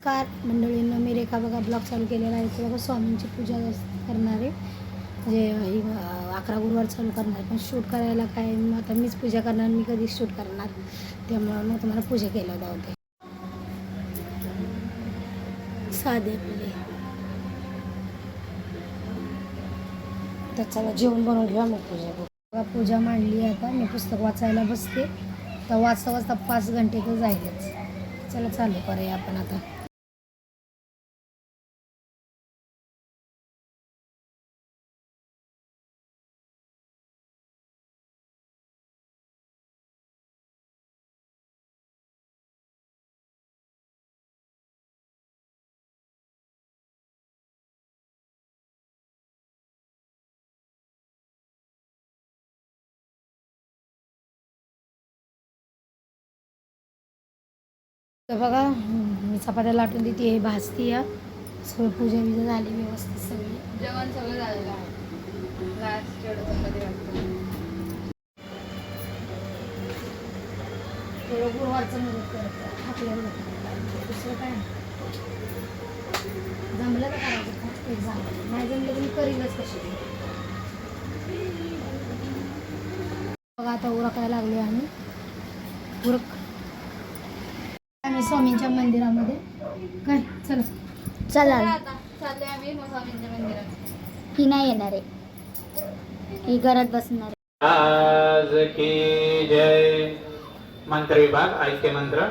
Car मंडळींना मी रेखा बघा blog चालू केलेला आहे. बघा स्वामींची पूजा करणार. आहे ही अकरा गुरुवार चालू करणार. पण शूट करायला काय? मग आता मीच पूजा करणार मी कधीच शूट करणार. त्यामुळं मग तुम्हाला पूजा केलं होते साधे आपले चला जेवण बनवून घ्या मग पूजा बघा पूजा मांडली आहे आता. मी पुस्तक वाचायला बसते. तर वाचता वाचता पाच घंटे तर जाईलच. चला चालू करूया आपण आता. तर बघा मी चपात्या लाटून देते हे भाजती या. सगळं पूजा बिजा झाली व्यवस्थित सगळी. जेवण सगळं झालेलं आहे. गुरुवारचं मदत करत थाकल्यावर दुसरं काय? नाही. जमलं तर करायचं. का एक झालं. नाही जमलं तर मी करीनच कशी बघा आता उरकायला लागले आम्ही. उरक. आम्ही स्वामींच्या मंदिरामध्ये. काय? चला. चला. आता. चालले आम्ही. स्वामींच्या मंदिरात. ही नाही येणार आहे. ही घरात बसणार आहे. आज की जय. मंत्र विभाग ऐक्य मंत्र.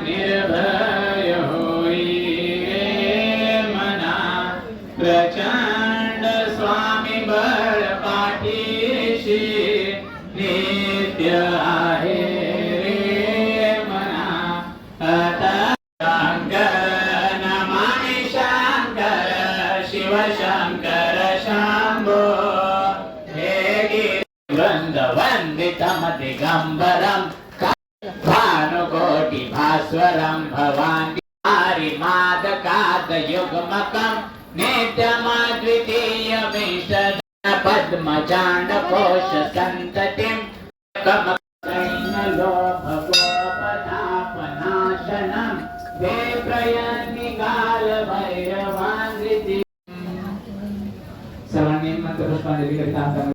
निर्भय తమ దిగంబరం భానుకోటి భాస్వరం భవాని హరి మాదకాద యుగ్మకం నిత్యమాద్వితీయమీష పద్మజాండ కోశ సంతతిం లోభగోపతాపనాశనం దే కాల భైరవాన్ శరణ్యం మంత్ర పుష్పాన్ని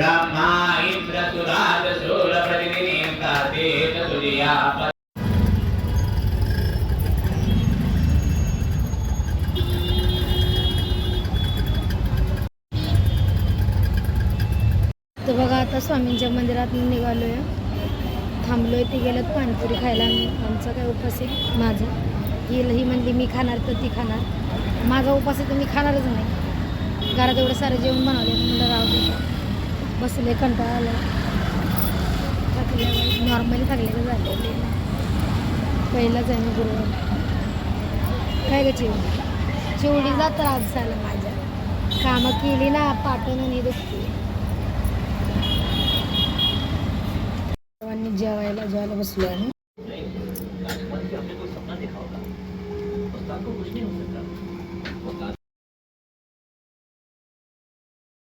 ब्रह्मा तर बघा आता स्वामींच्या मंदिरात निघालो आहे थांबलो आहे ते गेलं पाणीपुरी खायला आम्ही आमचा काय उपास आहे? माझा. गेलं ही म्हणली मी खाणार तर ती खाणार. माझा उपास आहे तर मी खाणारच नाही. घरात एवढं सारं जेवण बनवलं म्हणलं राहू दे. बसले कंटाळा आला. थकल्या नॉर्मली थकले झाले पहिलाच आहे ना गुरुवार. काय गं चिवडी? चिवडीचा त्रास झाला माझ्या. कामं केली ना पाठवून नाही दुखते सर्वांनी जेवायला जेवायला बसलो आम्ही.